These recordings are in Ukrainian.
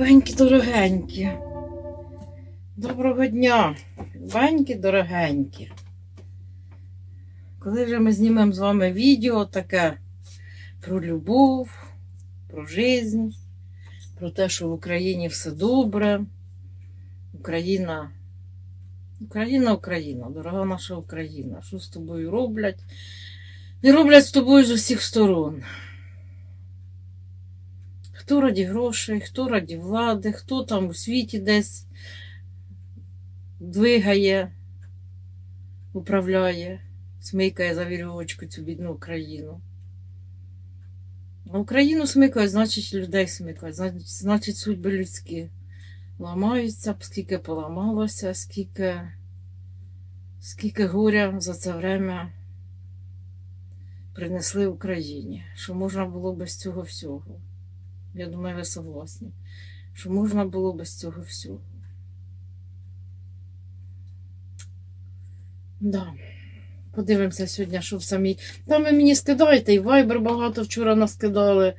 Любенькі, дорогенькі. Доброго дня, любенькі, дорогенькі. Коли вже ми знімемо з вами відео таке про любов, про життя, про те, що в Україні все добре. Україна, Україна, Україна, дорога наша Україна. Що з тобою роблять? І роблять з тобою з усіх сторон. Хто раді грошей, хто раді влади, хто там у світі десь двигає, управляє, смикає за вірьовочку цю бідну Україну. А Україну смикають, значить людей значить, значить судьби людські ламаються, скільки поламалося, скільки, скільки горя за це время принесли Україні, що можна було без цього всього. Я думаю, ви согласні, що можна було без цього всього. Да. Подивимося сьогодні, що в самій. Там ви мені скидаєте, і вайбер багато вчора наскидали.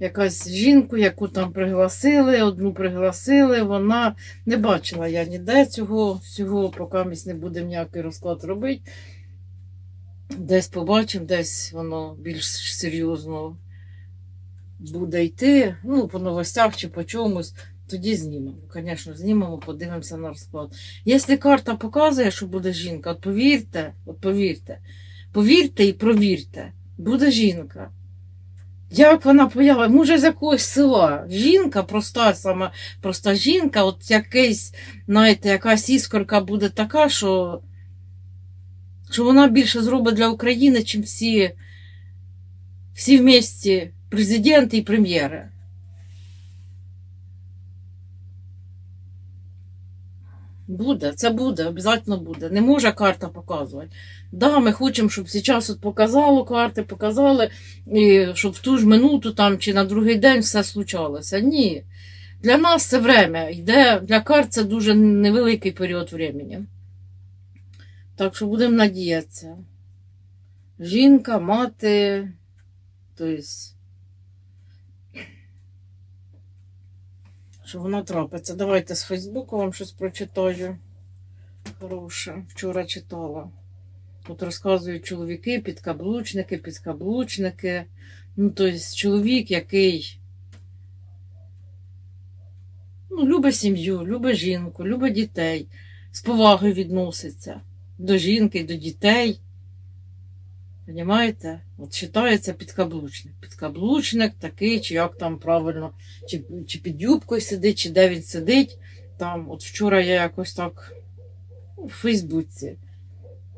Якась жінку, яку там пригласили, одну пригласили, вона не бачила я ніде цього всього, поки ми не будемо ніякий розклад робити. Десь побачимо, десь воно більш серйозно буде йти, ну, по новостях чи по чомусь, тоді знімемо. Звісно, знімемо, подивимося на розклад. Якщо карта показує, що буде жінка, от повірте, от повірте, повірте і провірте, буде жінка. Як вона появиться? Може, з якогось села. Жінка, проста сама проста жінка, от якийсь, знаєте, якась іскорка буде така, що, що вона більше зробить для України, чим всі, всі вместе президенти і прем'єри. Буде, це буде, обов'язково буде. Не може карта показувати. Да, ми хочемо, щоб зараз от показало карти, показали, і щоб в ту ж минуту там чи на другий день все случалося. Ні. Для нас це время йде, для карт це дуже невеликий період времени. Так що будемо надіятися. Жінка, мати, тобто, що вона трапиться. Давайте з Фейсбуку вам щось прочитаю. Хороше. Вчора читала. Тут розказують чоловіки, підкаблучники, підкаблучники. Ну, тобто чоловік, який ну, любить сім'ю, любить жінку, любить дітей, з повагою відноситься до жінки, до дітей. Понімаєте? От читається підкаблучник. Підкаблучник такий, чи як там правильно, чи, чи під юбкою сидить, чи де він сидить. Там, от вчора я якось так ну, в Фейсбуці.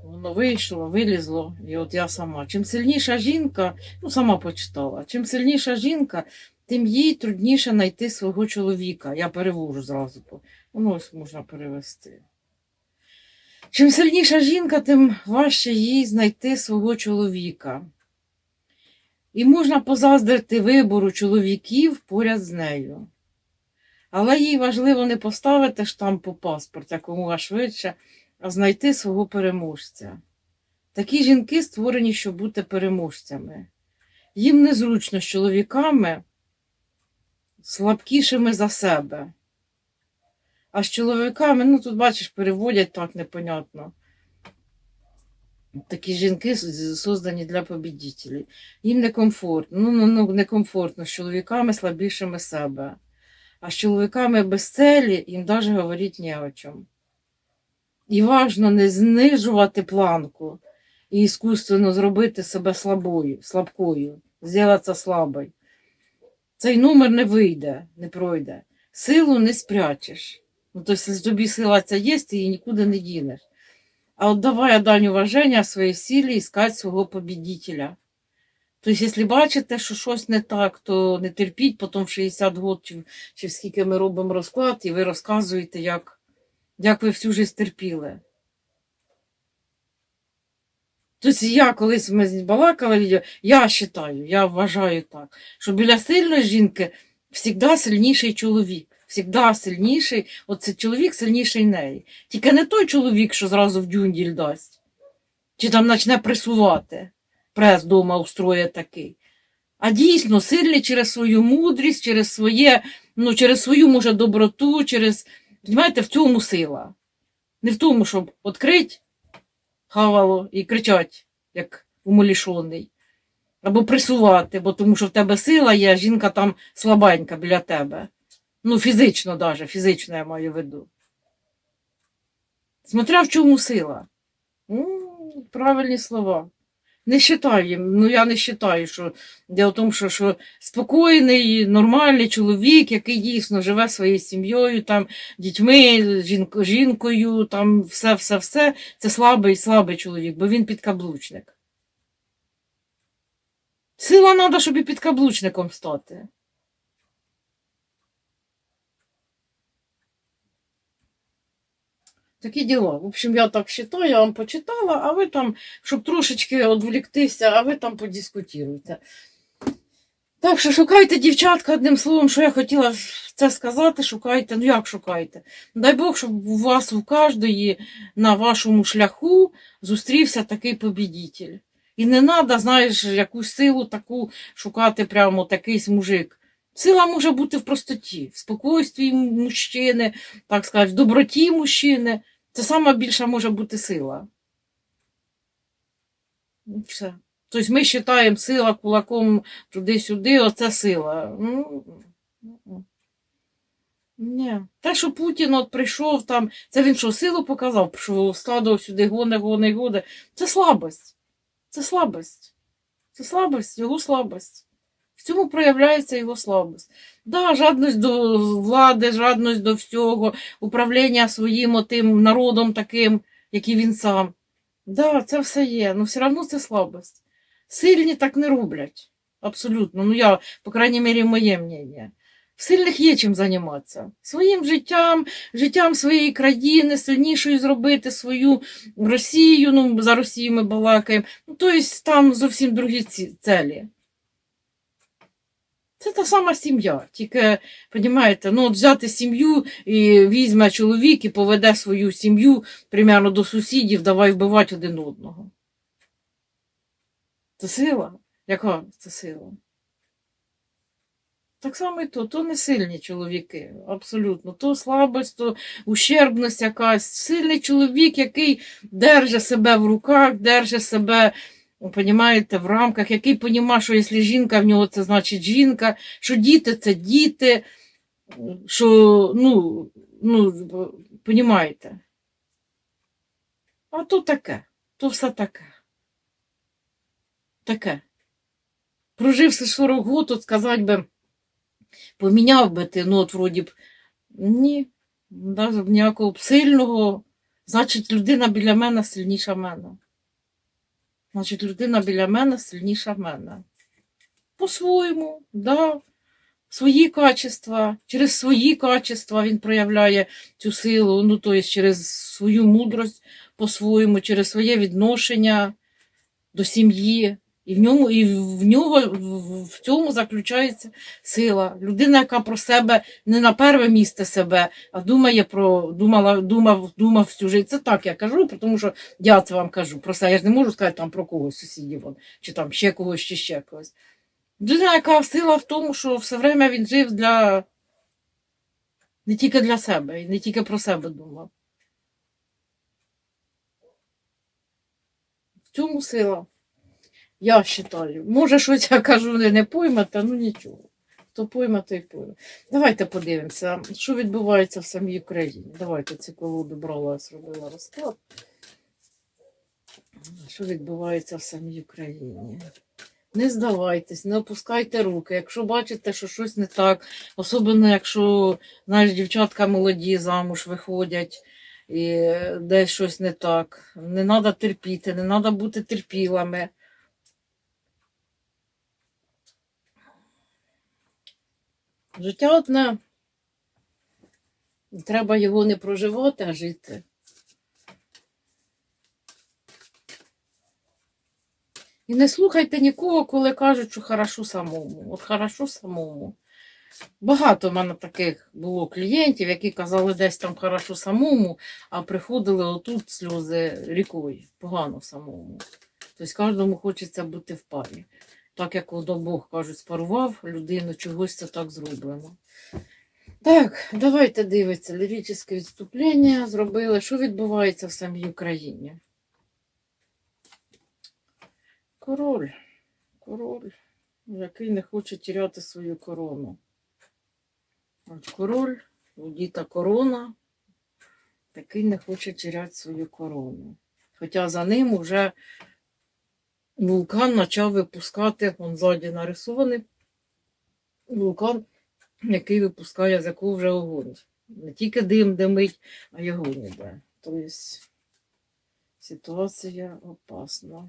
Воно вийшло, вилізло, і от я сама. Чим сильніша жінка, ну сама почитала, чим сильніша жінка, тим їй трудніше знайти свого чоловіка. Я перевожу зразу. Воно ось можна перевести. Чим сильніша жінка, тим важче їй знайти свого чоловіка. І можна позаздрити вибору чоловіків поряд з нею. Але їй важливо не поставити штамп у паспорт якомога швидше, а знайти свого переможця. Такі жінки створені, щоб бути переможцями. Їм незручно з чоловіками слабкішими за себе. А з чоловіками, ну тут, бачиш, переводять так непонятно. Такі жінки создані для побідітелів. Їм некомфортно. Ну, ну, ну, некомфортно з чоловіками слабішими себе. А з чоловіками без целі їм навіть говорити не о чому. І важно не знижувати планку і іскусственно зробити себе слабою, слабкою, зробитися слабою. Цей номер не вийде, не пройде. Силу не спрячеш. Ну, то есть, тобі сила ця є, ти її нікуди не дінеш. А от давай дань уваження своїй силі іскати свого побідителя. Тобто, якщо бачите, що щось не так, то не терпіть, потім в 60 років чи, скільки ми робимо розклад, і ви розказуєте, як, як ви всю життя терпіли. Тобто я колись ми відео, я вважаю, я вважаю так, що біля сильної жінки завжди сильніший чоловік. Всігда сильніший, оце чоловік сильніший неї. Тільки не той чоловік, що зразу в дюнділь дасть, чи там почне пресувати, прес дома устроє такий. А дійсно сильний через свою мудрість, через своє Ну, через свою, може, доброту, через. Понимаєте, в цьому сила. Не в тому, щоб відкрити хавало і кричать, як умалішоний. Або присувати, бо тому що в тебе сила є, а жінка там слабенька біля тебе. Ну, фізично даже, фізично я маю в виду. Смотря в чому сила. Ну, правильні слова. Не вважаю, ну я не вважаю, що дело в тому, що, що спокійний, нормальний чоловік, який дійсно живе своєю сім'єю, там, дітьми, жінко, жінкою, там все, все, все, це слабий, слабий чоловік, бо він підкаблучник. Сила треба, щоб і підкаблучником стати. Такі діла. В общем, я так вважаю, я вам почитала, а ви там, щоб трошечки відволіктися, а ви там подискутуйте. Так що шукайте, дівчатка, одним словом, що я хотіла це сказати, шукайте. Ну як шукайте? Дай Бог, щоб у вас у кожної на вашому шляху зустрівся такий побідітель. І не треба, знаєш, якусь силу таку шукати прямо такийсь мужик. Сила може бути в простоті, в спокійстві мужчини, так сказати, в доброті мужчини. Це сама більша може бути сила. Ну, Все. Тобто ми вважаємо сила кулаком туди-сюди, оце сила. Ну, ну, Ні. Те, що Путін от прийшов там, це він що, силу показав, що складував сюди гони, гони, гони. Це слабость. Це слабость. Це слабость, його слабость. Цьому проявляється його слабость. Да, жадність до влади, жадність до всього, управління своїм отим народом таким, який він сам. Да, це все є, але все одно це слабость. Сильні так не роблять. Абсолютно. Ну, я, по крайній мірі, моє мнення. В сильних є чим займатися. Своїм життям, життям своєї країни, сильнішою зробити свою Росію, ну, за Росію ми балакаємо. Ну, тобто там зовсім другі ці- целі. Це та сама сім'я. Тільки, розумієте, ну, от взяти сім'ю і візьме чоловік і поведе свою сім'ю примерно до сусідів, давай вбивати один одного. Це сила? Яка це сила? Так само і то, то не сильні чоловіки, абсолютно. То слабость, то ущербність якась. Сильний чоловік, який держить себе в руках, держить себе, понімаєте, в рамках, який розуміє, що якщо жінка в нього, це значить жінка, що діти це діти, що, ну, ну, понімаєте. А то таке, то все таке. Таке. Проживши 40 років, то сказати би, поміняв би ти, ну от вроді б. Ні, навіть ніякого сильного. Значить, людина біля мене сильніша мене. Значить, людина біля мене сильніша в мене. По-своєму, да. Свої качества, через свої качества він проявляє цю силу, ну, тобто через свою мудрость по-своєму, через своє відношення до сім'ї. І в ньому, і в нього в- цьому заключається сила. Людина, яка про себе не на перше місце себе, а думає про думала, думав, думав всю життя. Це так я кажу, тому що я це вам кажу про себе. Я ж не можу сказати там про когось сусідів, чи там ще когось, чи ще когось. Людина, яка сила в тому, що все время він жив для не тільки для себе, і не тільки про себе думав. В цьому сила. Я вважаю. Може, щось я кажу, не поймете, ну нічого. Хто пойме, той пойме. Давайте подивимося, що відбувається в самій Україні. Давайте цю колоду брала, зробила розклад. Що відбувається в самій Україні? Не здавайтесь, не опускайте руки. Якщо бачите, що щось не так, особливо якщо знаєш, дівчатка молоді замуж виходять і десь щось не так. Не треба терпіти, не треба бути терпілими. Життя одне. Треба його не проживати, а жити. І не слухайте нікого, коли кажуть, що хорошо самому. От хорошо самому. Багато в мене таких було клієнтів, які казали десь там хорошо самому, а приходили отут сльози рікою. Погано самому. Тобто кожному хочеться бути в парі. Так як Бог кажуть, спарував людину, чогось це так зроблено. Так, давайте дивитися. Ліричне відступлення зробили. Що відбувається в самій Україні? Король. Король, який не хоче тіряти свою корону. От король, діта корона, такий не хоче тіряти свою корону. Хоча за ним вже вулкан почав випускати, он ззаді нарисований вулкан, який випускає, з якого вже огонь. Не тільки дим димить, а й огонь іде. Тобто ситуація опасна.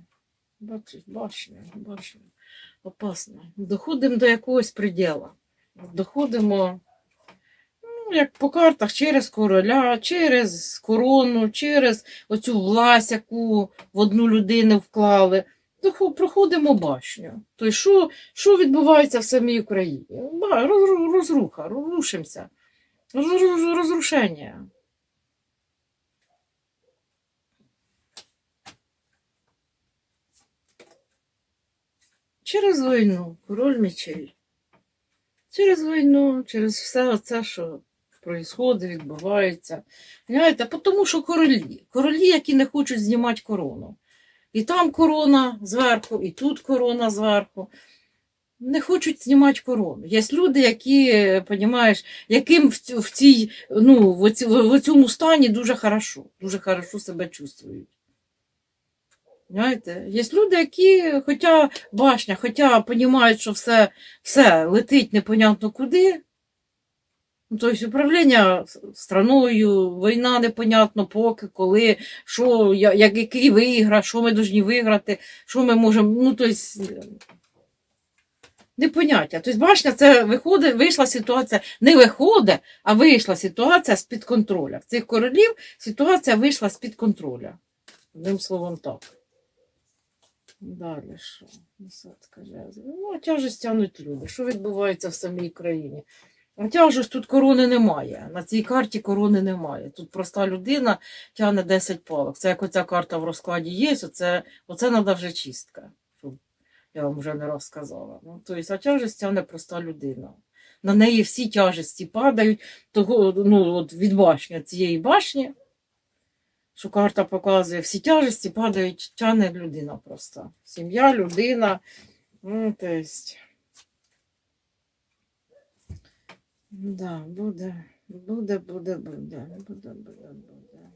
Бачиш, башня, башня, опасна. Доходимо до якогось приділа. Доходимо, ну, як по картах, через короля, через корону, через оцю власть, яку в одну людину вклали. Проходимо башню. Тобто, що, що відбувається в самій Україні? Розруха, рушимося. Роз- роз- Розрушення. Через війну, король мечей. Через війну, через все це, що відбувається, відбувається. Тому що королі. Королі, які не хочуть знімати корону. І там корона зверху, і тут корона зверху. Не хочуть знімати корону. Є люди, які, понімаєш, яким в, цій, ну, в, в, в цьому стані дуже хорошо, дуже хорошо себе чувствують. Знаєте? Є люди, які, хоча башня, хоча розуміють, що все, все летить непонятно куди. Ну, тобто управління страною, війна непонятно поки, коли, що, як, який виграш, що ми повинні виграти, що ми можемо. Ну, тобто, непоняття. Тобто, башня, це виходить, вийшла ситуація, не виходить, а вийшла ситуація з-під контроля. В цих королів ситуація вийшла з-під контроля. Одним словом так. Далі що? Ну, тяжесть тягнуть люди. Що відбувається в самій країні? А тяжесть тут корони немає. На цій карті корони немає. Тут проста людина тягне 10 палок. Це як оця карта в розкладі є, оце, оце треба вже чистка. Щоб я вам вже не раз сказала. Ну, тобто, а тяжесть тягне проста людина. На неї всі тяжесті падають того, ну, от від башні, цієї башні що карта показує, всі тяжесті падають, тягне людина просто. Сім'я, людина. Ну, то есть. Да, буде, буде, буде, буде, буде, буде, буде.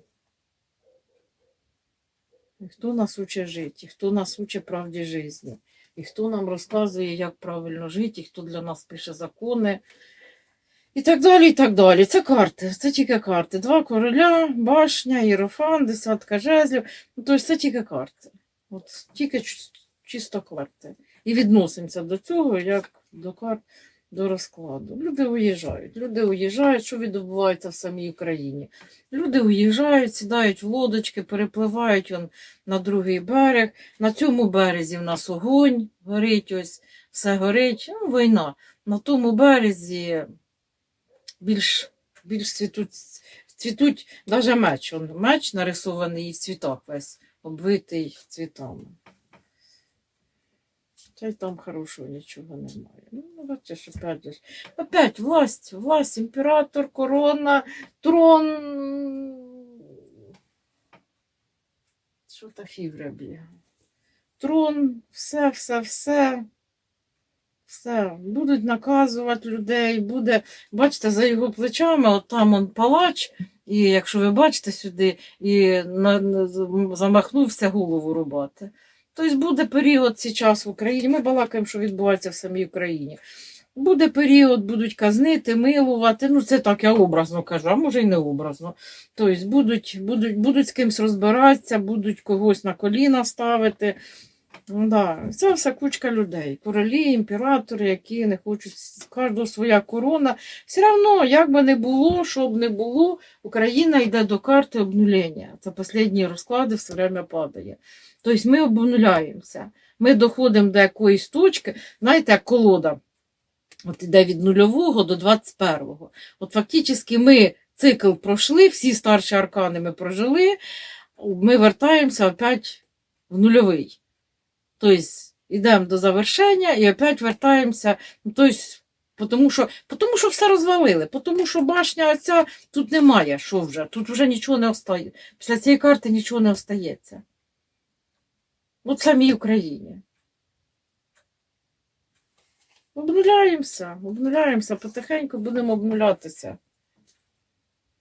І хто нас учить жити, і хто нас учить правді житті, і хто нам розказує, як правильно жити, і хто для нас пише закони. І так далі, і так далі. Це карти, це тільки карти. Два короля, башня, іерофан, десятка жезлів. Ну, тобто це тільки карти. От тільки чисто карти. І відносимося до цього, як до карт, до розкладу. Люди уїжджають. Люди уїжджають, що відбувається в самій Україні. Люди уїжджають, сідають в лодочки, перепливають он на другий берег. На цьому березі в нас огонь горить, ось все горить. Ну, війна. На тому березі більш, більш цвітуть, цвітуть навіть меч. Он, меч нарисований в цвітах весь, обвитий цвітами. Та й там хорошого нічого немає. Ну, бачиш, опять, ж. опять власть, власть, імператор, корона, трон. Що та фігра бігає? Трон, все, все, все. Все, будуть наказувати людей, буде, бачите, за його плечами, от там он палач, і якщо ви бачите сюди, і на- замахнувся голову рубати. Тобто буде період час в Україні. Ми балакаємо, що відбувається в самій Україні. Буде період, будуть казнити, милувати. Ну, це так я образно кажу, а може й не образно. Тобто будуть, будуть, будуть з кимось розбиратися, будуть когось на коліна ставити. Ну, да. Це вся кучка людей. Королі, імператори, які не хочуть кожного своя корона. Все одно, як би не було, що б не було, Україна йде до карти обнулення. Це останні розклади все время падає. Тобто ми обнуляємося. Ми доходимо до якоїсь точки, знаєте, як колода. От іде від нульового до 21-го. От фактично ми цикл пройшли, всі старші аркани ми прожили, ми вертаємося опять в нульовий. Тобто йдемо до завершення і опять вертаємося. Ну, тобто Тому що, тому що все розвалили, тому що башня оця тут немає, що вже, тут вже нічого не остає. Після цієї карти нічого не остається. От самій Україні. Обнуляємося, обнуляємося, потихеньку будемо обнулятися.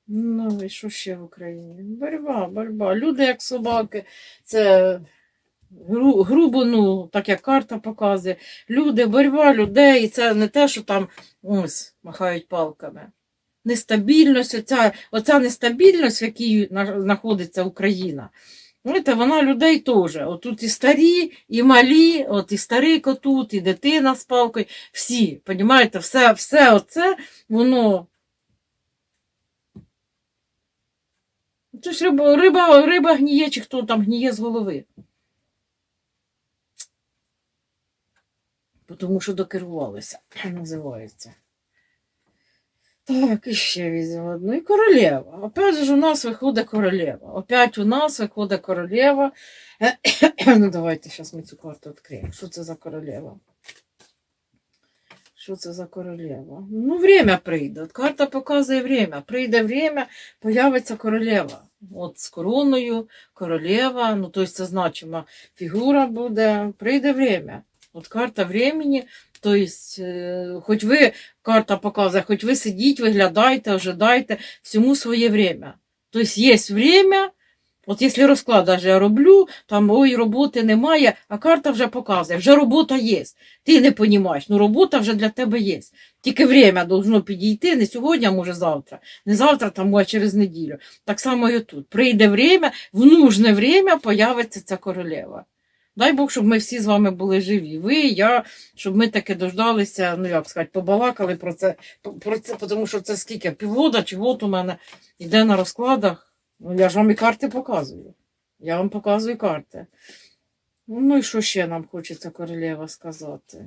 Ну, і що ще в Україні? Борьба, борьба. Люди як собаки, це гру, грубо, ну, так як карта показує. Люди, борьба людей, це не те, що там ось махають палками. Нестабільність, оця, оця нестабільність, в якій знаходиться Україна. Знаєте, вона людей теж. Отут і старі, і малі, от і старик отут, і дитина з палкою, всі, понімаєте, все, все оце, воно. Це риба, риба, риба гніє, чи хто там гніє з голови. Тому що докерувалися, називається. Так, і ще візьмемо одну. І королева. Опять же у нас виходить королева. Опять у нас виходить королева. ну, давайте зараз ми цю карту відкриємо. Що це за королева? Що це за королева? Ну, время прийде. Карта показує время. Прийде время, появиться королева. От з короною, королева, ну, тобто це значима фігура буде. Прийде время. От карта времени, тобто, е, хоч ви карта показує, хоч ви сидіть, виглядаєте, ожидайте, всьому своє время. Тобто є время, от якщо розклад даже я роблю, там ой, роботи немає, а карта вже показує, вже робота є. Ти не розумієш, ну робота вже для тебе є. Тільки время должно підійти, не сьогодні, а може завтра. Не завтра, там, а через неділю. Так само і тут. Прийде время, в нужне время появиться ця королева. Дай Бог, щоб ми всі з вами були живі. Ви, я, щоб ми таки дождалися, ну як сказати, побалакали про це, про це, тому що це скільки? Півгода чи от у мене йде на розкладах. Ну, я ж вам і карти показую. Я вам показую карти. Ну і що ще нам хочеться королева сказати?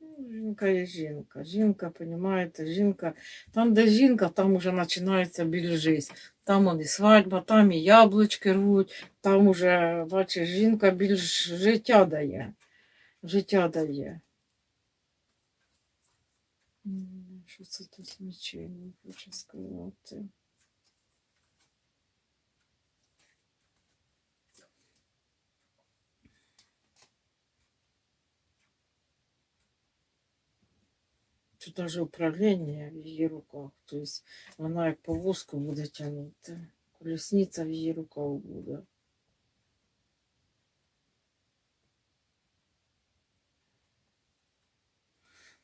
Ну, Жінка є жінка. Жінка, понімаєте, жінка. Там, де жінка, там вже починається більш життя. Там і свадьба, там і яблучки рвуть, там уже, бачиш, жінка більш життя дає. Життя дає. Що це тут нічого не хочу сказати. Тут даже управління в її руках. Тобто вона як повозку буде тягнути. Колісниця в її руках буде.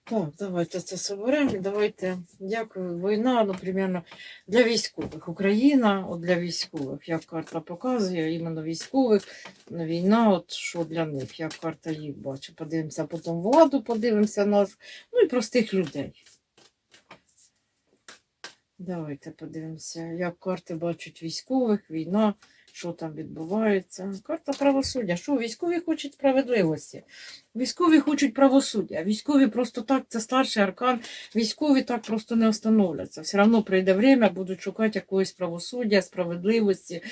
Так, давайте це соберемо. Давайте, дякую. Війна, ну, примерно, для військових. Україна, от для військових. Як карта показує, іменно військових, війна, от що для них, як карта їх бачить. Подивимося потім владу, подивимося нас, ну і простих людей. Давайте подивимося, як карти бачать військових, війна, що там відбувається. Карта правосуддя. Що військові хочуть справедливості? Військові хочуть правосуддя. Військові просто так, це старший аркан. Військові так просто не остановляться. Все одно прийде время, будуть шукати якогось правосуддя, справедливості.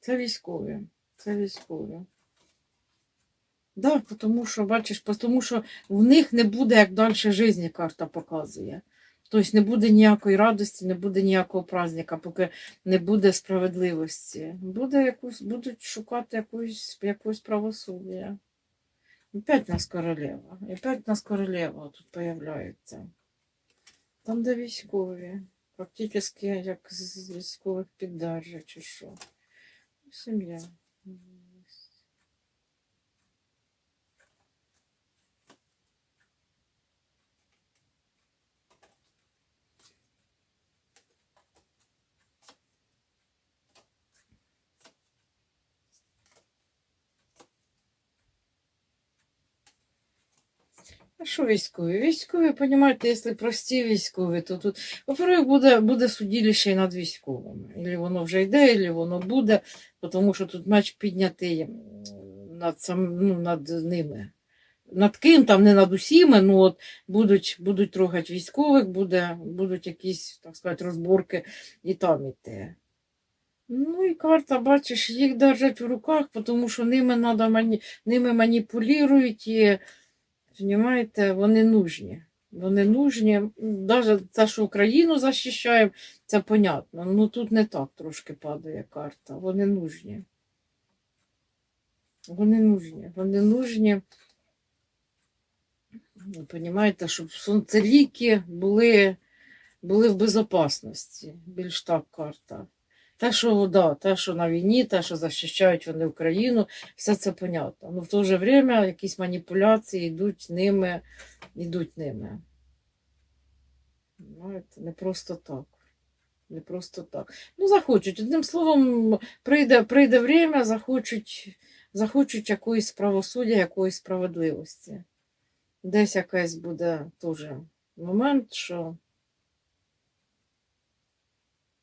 Це військові. Це військові. Так, тому що, бачиш, тому що в них не буде як далі житті, карта показує. Тобто не буде ніякої радості, не буде ніякого праздника, поки не буде справедливості. Буде якусь, будуть шукати якусь, якусь правосуддя. Опять нас королева. І Опять нас королева тут появляється. Там, де військові. Практично як з військових піддержа чи що. Сім'я. А що військові? Військові, розумієте, якщо прості військові, то тут, во-первых, буде, буде судилище і над військовими. Ілі воно вже йде, ілі воно буде, тому що тут меч піднятий над, сам, ну, над ними. Над ким там, не над усіми, ну от будуть, будуть трогати військових, буде, будуть якісь, так сказати, розборки і там іти. Ну і карта, бачиш, їх держать в руках, тому що ними, надо, мані... ними маніпулюють і, розумієте, вони нужні. Вони нужні. Навіть те, що Україну захищаємо, це понятно. Ну тут не так трошки падає карта. Вони нужні. Вони нужні. Вони нужні. Ви Понімаєте, щоб сонцеліки були, були в безопасності. Більш так карта. Те, що, да, те, що на війні, те, що захищають вони Україну, все це понятно. Ну в то же время якісь маніпуляції йдуть ними, йдуть ними. Знаєте, не просто так. Не просто так. Ну, захочуть. Одним словом, прийде, прийде время, захочуть, захочуть якоїсь правосуддя, якоїсь справедливості. Десь якийсь буде теж момент, що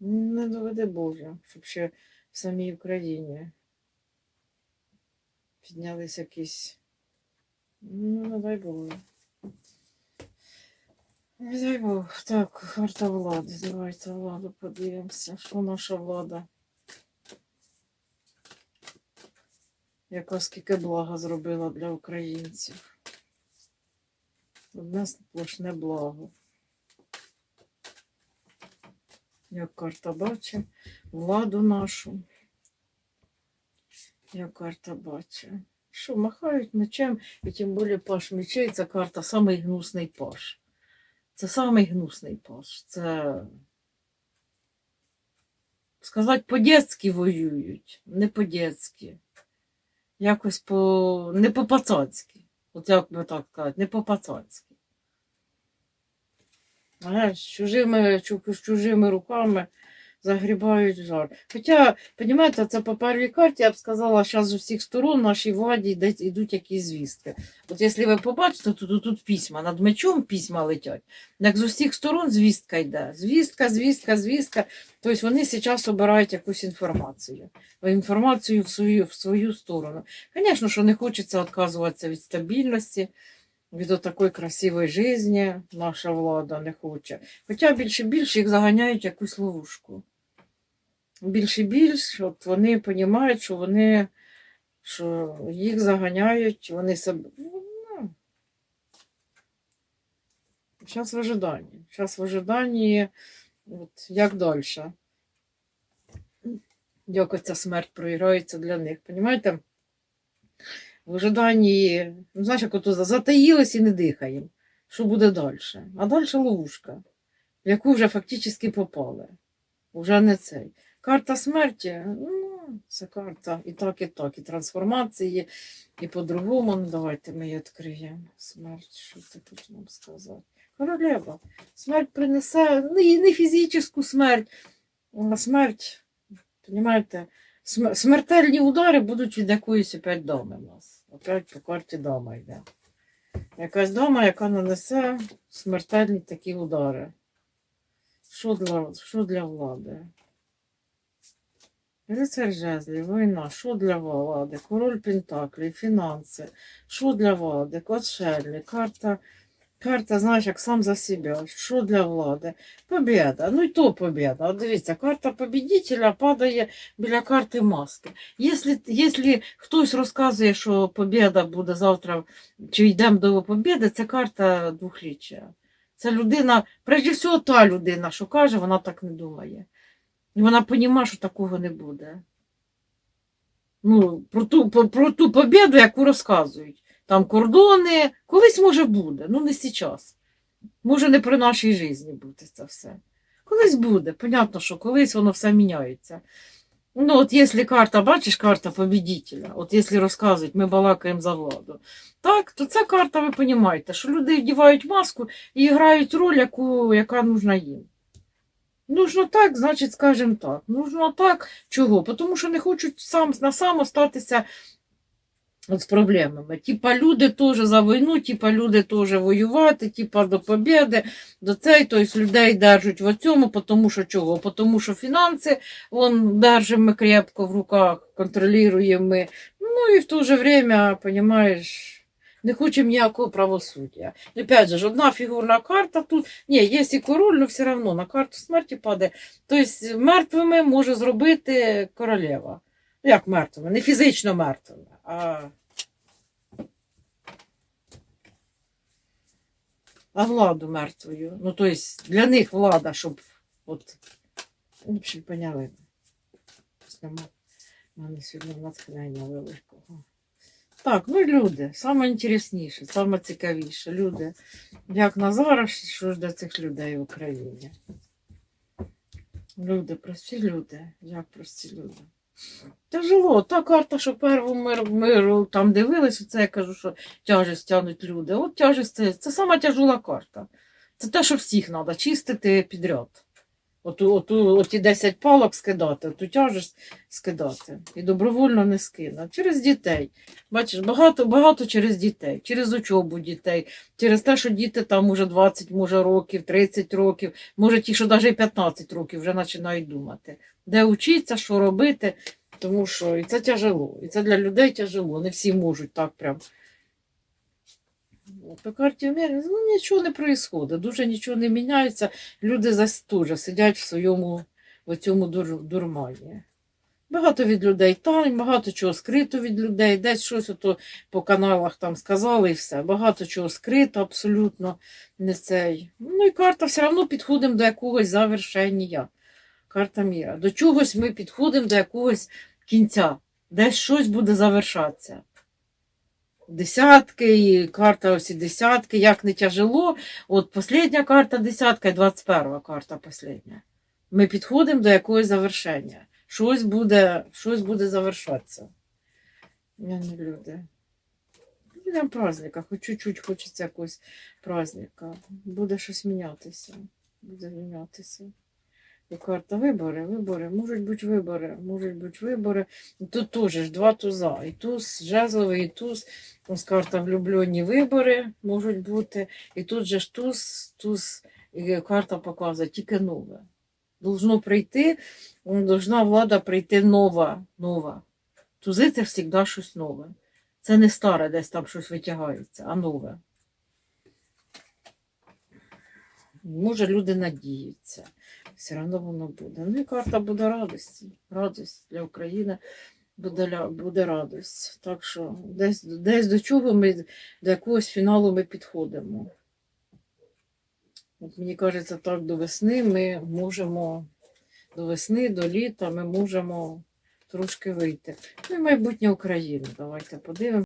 не доведе Боже, щоб ще в самій Україні піднялись якісь. Ну, не дай Боже. Не дай Бог. Так, карта влади. Давайте владу подивимося. Що наша влада? Яка скільки блага зробила для українців. Одне сплошне благо. Як карта бачить владу нашу. Як карта бачить. Що, махають мечем, і тим більше паш мечей, це карта самий гнусний паш. Це самий гнусний паш. Це сказати, по-дєцьки воюють, не по-дєцьки. Якось по. не по-пацанськи. От як би так сказати, не по-пацанськи. З чужими, чужими руками загрібають жар. Хоча, розумієте, це по первій карті, я б сказала, зараз з усіх сторон нашій владі йде- йдуть якісь звістки. От якщо ви побачите, то тут, тут письма, над мечом письма летять. Як з усіх сторон звістка йде. Звістка, звістка, звістка. Тобто вони зараз обирають якусь інформацію. Інформацію в свою, в свою сторону. Звісно, що не хочеться відказуватися від стабільності, від такої красивої житті наша влада не хоче. Хоча більше більше їх заганяють якусь ловушку. Більше більше, от вони розуміють, що вони що їх заганяють, вони себе. Ну, зараз в ожиданні. Зараз в ожиданні, от, як далі. Як оця смерть проіграється для них. Понімаєте? В ожиданні, ну, знаєш, як ото затаїлись і не дихаємо. Що буде далі? А далі ловушка, в яку вже фактично попали. Уже не цей. Карта смерті, ну, це карта і так, і так, і трансформації, і по-другому. Ну, давайте ми її відкриємо. Смерть, що це тут нам сказати? Королева. Смерть принесе ну, і не фізичну смерть, а смерть, розумієте, Смертельні удари будуть від якоїсь опять доми нас. Опять по карті дома йде. Якась дома, яка нанесе смертельні такі удари. Що для, що для влади? Рицар жезлів, війна, що для влади? Король Пентаклі, фінанси. Що для влади? Котшелі, карта, карта, знаєш, як сам за себе. Що для влади? Побєда. Ну і то побєда. От дивіться, карта побідителя падає біля карти маски. Якщо, хтось розказує, що побєда буде завтра, чи йдемо до побєди, це карта двохліччя. Це людина, прежде всього, та людина, що каже, вона так не думає. І вона розуміє, що такого не буде. Ну, про ту, про, про ту побєду, яку розказують. Там кордони, колись може буде, ну не зараз. Може не при нашій житті бути це все. Колись буде. Понятно, що колись воно все міняється. Ну, от якщо карта, бачиш, карта побідителя, от якщо розказують, ми балакаємо за владу, так, то це карта, ви розумієте, що люди вдівають маску і грають роль, яку, яка нужна їм. Нужно так, значить, скажемо так. Нужно так. Чого? Тому що не хочуть сам на сам остатися от з проблемами. Типа люди теж за війну, типа люди теж воювати, типа до побєди, до цей, тобто людей держать в цьому, тому що чого? Тому що фінанси вон держимо крепко в руках, контролюємо. Ну і в то же время, понимаєш, не хочемо ніякого правосуддя. Опять же, одна фігурна карта тут. Ні, є і король, але все одно на карту смерті падає. Тобто мертвими може зробити королева. Як мертвими? Не фізично мертвими, а. Владу мертвою. Ну, тобто для них влада, щоб от. Ну, общем, поняли. Просто ма- в мене сьогодні натхнення великого. Так, ну люди, саме інтересніше, саме цікавіше. Люди. Як на зараз, що ж до цих людей в Україні? Люди, прості люди, як прості люди. Тяжело, та карта, що перву миру, миру там дивились, це я кажу, що тяжесть тянуть люди. От тяжесть це, це сама тяжела карта. Це те, що всіх треба чистити підряд. Оту, оту, оті 10 палок скидати, оту тяжесть скидати. І добровольно не скину. Через дітей. Бачиш, багато, багато через дітей, через учобу дітей, через те, що діти там уже 20 може, років, 30 років, може ті, що навіть 15 років вже починають думати, де вчитися, що робити. Тому що і це тяжело, і це для людей тяжело. Не всі можуть так прям. По карті мірі, ну нічого не відбувається, дуже нічого не міняється. Люди зас теж сидять в своєму в цьому дур, дурмані. Багато від людей тайн, багато чого скрито від людей, десь щось ото по каналах там сказали і все. Багато чого скрито, абсолютно не цей. Ну і карта все одно підходимо до якогось завершення. Карта міра. До чогось ми підходимо до якогось кінця, десь щось буде завершатися. Десятки, і карта ось і десятки, як не тяжело. От последня карта десятка і 21 карта последня. Ми підходимо до якогось завершення. Щось буде, щось буде завершатися. Я не люди. Будемо праздника, хоч чуть-чуть хочеться якогось праздника. Буде щось мінятися. Буде мінятися. Карта вибори, вибори, можуть бути вибори, можуть бути вибори. Тут теж два туза. І туз жезловий, і туз. Ось карта влюблені вибори можуть бути. І тут же ж туз, туз, і карта показує тільки нове. Должно прийти, должна влада прийти нова, нова. Тузи це завжди щось нове. Це не старе, десь там щось витягається, а нове. Може, люди надіються. Все одно воно буде. Ну і карта буде радості. Радість для України буде, буде радість. Так що десь, десь до чого ми, до якогось фіналу ми підходимо. От мені кажеться, так до весни ми можемо, до весни, до літа ми можемо трошки вийти. Ну і майбутнє України. Давайте подивимося.